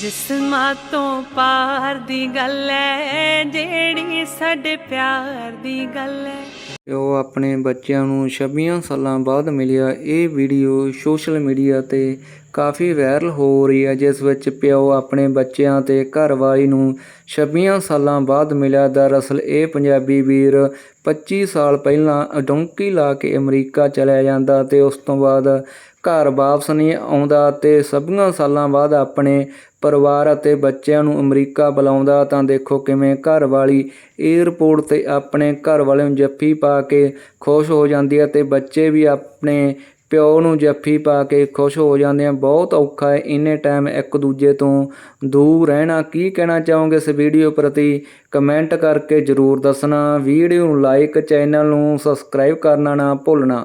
ਜਿਸਮਾਂ ਤੋਂ ਪਾਰ ਦੀ ਗੱਲ ਐ, ਜਿਹੜੀ ਸਾਡੇ ਪਿਆਰ ਦੀ ਗੱਲ ਐ। ਉਹ ਆਪਣੇ ਬੱਚਿਆਂ ਨੂੰ 26 ਸਾਲਾਂ ਬਾਅਦ ਮਿਲਿਆ ਇਹ ਵੀਡੀਓ ਸੋਸ਼ਲ ਮੀਡੀਆ ਤੇ ਕਾਫੀ ਵਾਇਰਲ ਹੋ ਰਹੀ ਹੈ, ਜਿਸ ਵਿੱਚ ਪਿਓ ਆਪਣੇ ਬੱਚਿਆਂ ਤੇ ਘਰਵਾਲੀ ਨੂੰ 26 ਸਾਲਾਂ ਬਾਅਦ ਮਿਲਿਆ। ਦਰਅਸਲ ਇਹ ਪੰਜਾਬੀ ਵੀਰ 25 ਸਾਲ ਪਹਿਲਾਂ ਡੋਂਕੀ ਲਾ ਕੇ ਅਮਰੀਕਾ ਚਲਿਆ ਜਾਂਦਾ ਤੇ ਉਸ ਤੋਂ ਬਾਅਦ ਘਰ ਵਾਪਸ ਨਹੀਂ ਆਉਂਦਾ ਤੇ ਸਭੀਆਂ ਸਾਲਾਂ ਬਾਅਦ ਆਪਣੇ ਪਰਿਵਾਰ ਅਤੇ ਬੱਚਿਆਂ ਨੂੰ ਅਮਰੀਕਾ ਬੁਲਾਉਂਦਾ ਤਾਂ ਦੇਖੋ ਕਿਵੇਂ ਘਰ ਵਾਲੀ 에ਅਰਪੋਰਟ ਤੇ ਆਪਣੇ ਘਰ ਵਾਲੇ ਨੂੰ ਜੱਫੀ ਪਾ ਕੇ ਖੁਸ਼ ਹੋ ਜਾਂਦੀ ਹੈ ਤੇ ਬੱਚੇ ਵੀ ਆਪਣੇ ਪਿਓ ਨੂੰ ਜੱਫੀ ਪਾ ਕੇ ਖੁਸ਼ ਹੋ ਜਾਂਦੇ ਆ। ਬਹੁਤ ਔਖਾ ਹੈ ਇੰਨੇ ਟਾਈਮ ਇੱਕ ਦੂਜੇ ਤੋਂ ਦੂਰ ਰਹਿਣਾ। ਕੀ ਕਹਿਣਾ ਚਾਹੋਗੇ ਇਸ ਵੀਡੀਓ ਪ੍ਰਤੀ? ਕਮੈਂਟ ਕਰਕੇ ਜਰੂਰ ਦੱਸਣਾ। ਵੀਡੀਓ ਨੂੰ ਲਾਈਕ ਚੈਨਲ ਨੂੰ ਸਬਸਕ੍ਰਾਈਬ ਕਰਨਾ ਨਾ ਭੁੱਲਣਾ।